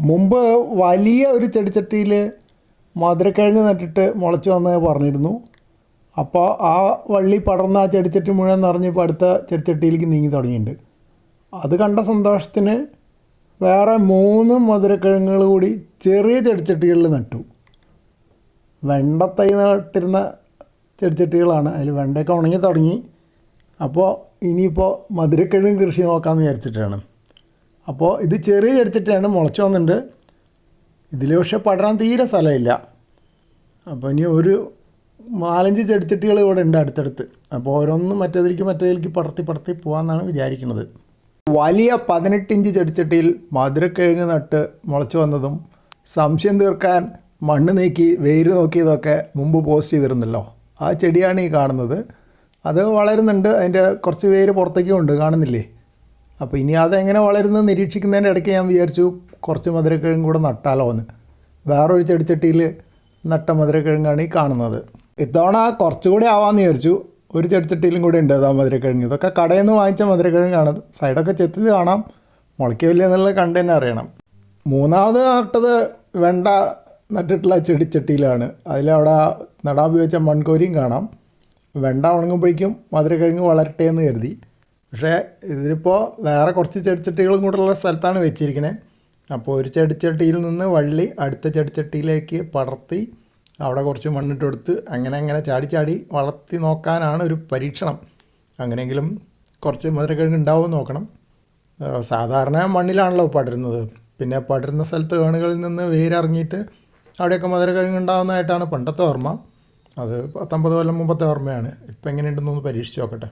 മുമ്പ് വലിയ ഒരു ചെടിച്ചട്ടിയിൽ മധുരക്കിഴങ്ങ് നട്ടിട്ട് മുളച്ച് വന്നത് പറഞ്ഞിരുന്നു. അപ്പോൾ ആ വള്ളി പടർന്ന ആ ചെടിച്ചട്ടി മുഴുവൻ നിറഞ്ഞപ്പോൾ അടുത്ത ചെടിച്ചട്ടിയിലേക്ക് നീങ്ങി തുടങ്ങിയിട്ടുണ്ട്. അത് കണ്ട സന്തോഷത്തിന് വേറെ മൂന്ന് മധുരക്കിഴങ്ങുകൾ കൂടി ചെറിയ ചെടിച്ചട്ടികളിൽ നട്ടു. വെണ്ടത്തൈ നട്ടിരുന്ന ചെടിച്ചട്ടികളാണ്. അതിൽ വെണ്ടയൊക്കെ ഉണങ്ങി തുടങ്ങി. അപ്പോൾ ഇനിയിപ്പോൾ മധുരക്കിഴങ്ങ് കൃഷി നോക്കാമെന്ന് വിചാരിച്ചിട്ടാണ്. അപ്പോൾ ഇത് ചെറിയ ചെടിച്ചട്ടിയാണ് മുളച്ചു വന്നിട്ടുണ്ട് ഇതിൽ പക്ഷെ പടരാൻ തീരെ സ്ഥലമില്ല. അപ്പോൾ ഇനി ഒരു നാലഞ്ച് ചെടിച്ചട്ടികൾ ഇവിടെ ഉണ്ട് അടുത്തടുത്ത്. അപ്പോൾ ഓരോന്നും മറ്റേതിലേക്ക് മറ്റേതിലേക്ക് പടർത്തി പടർത്തി പോകാമെന്നാണ് വിചാരിക്കുന്നത്. വലിയ പതിനെട്ട് ഇഞ്ച് ചെടിച്ചട്ടിയിൽ മധുരക്കിഴങ്ങ് നട്ട് മുളച്ചു വന്നതും സംശയം തീർക്കാൻ മണ്ണ് നീക്കി വേര് നോക്കിയതൊക്കെ മുമ്പ് പോസ്റ്റ് ചെയ്തിരുന്നല്ലോ. ആ ചെടിയാണ് ഈ കാണുന്നത്. അത് വളരുന്നുണ്ട്. അതിന്റെ കുറച്ച് വേര് പുറത്തേക്കും ഉണ്ട്. കാണുന്നില്ലേ? അപ്പോൾ ഇനി അതെങ്ങനെ വളരുന്നത് നിരീക്ഷിക്കുന്നതിന്റെ ഇടയ്ക്ക് ഞാൻ വിചാരിച്ചു കുറച്ച് മധുരക്കിഴങ്ങ് കൂടെ നട്ടാലോ എന്ന്. വേറൊരു ചെടിച്ചട്ടിയിൽ നട്ട മധുരക്കിഴങ്ങാണ് ഈ കാണുന്നത്. ഇത്തവണ കുറച്ചുകൂടി ആവാമെന്ന് വിചാരിച്ചു. ഒരു ചെടിച്ചട്ടിയിലും കൂടി ഉണ്ട് ആ മധുരക്കിഴങ്ങ്. ഇതൊക്കെ കടയിൽ നിന്ന് വാങ്ങിച്ച മധുരക്കിഴങ്ങാണ്. സൈഡൊക്കെ ചെത്തി കാണാം. മുളയ്ക്കില്ല എന്നുള്ളത് കണ്ട് തന്നെ അറിയണം. മൂന്നാമത് നട്ടത് വെണ്ട നട്ടിട്ടുള്ള ചെടിച്ചട്ടിയിലാണ്. അതിലവിടെ നടാൻ ഉപയോഗിച്ച മൺകോരിയും കാണാം. വെണ്ട ഉണങ്ങുമ്പോഴേക്കും മധുരക്കിഴങ്ങ് വളരട്ടെ എന്ന് കരുതി. പക്ഷേ ഇതിലിപ്പോൾ വേറെ കുറച്ച് ചെടിച്ചട്ടികളും കൂടെയുള്ള സ്ഥലത്താണ് വെച്ചിരിക്കുന്നത് അപ്പോൾ ഒരു ചെടിച്ചട്ടിയിൽ നിന്ന് വള്ളി അടുത്ത ചെടിച്ചട്ടിയിലേക്ക് പടർത്തി അവിടെ കുറച്ച് മണ്ണിട്ട് കൊടുത്ത് അങ്ങനെ അങ്ങനെ ചാടി ചാടി വളർത്തി നോക്കാനാണ് ഒരു പരീക്ഷണം. അങ്ങനെയെങ്കിലും കുറച്ച് മധുരക്കിഴങ്ങ് ഉണ്ടാവും നോക്കണം. സാധാരണ മണ്ണിലാണല്ലോ പടരുന്നത്. പിന്നെ പടരുന്ന സ്ഥലത്ത് കേണുകളിൽ നിന്ന് വേരിറങ്ങിയിട്ട് അവിടെയൊക്കെ മധുരക്കിഴങ്ങ് ഉണ്ടാവുന്നതായിട്ടാണ് പണ്ടത്തെ ഓർമ്മ. അത് പത്തൊമ്പത് കൊല്ലം മുമ്പത്തെ ഓർമ്മയാണ്. ഇപ്പം എങ്ങനെയുണ്ടെന്നൊന്ന് പരീക്ഷിച്ച് നോക്കട്ടെ.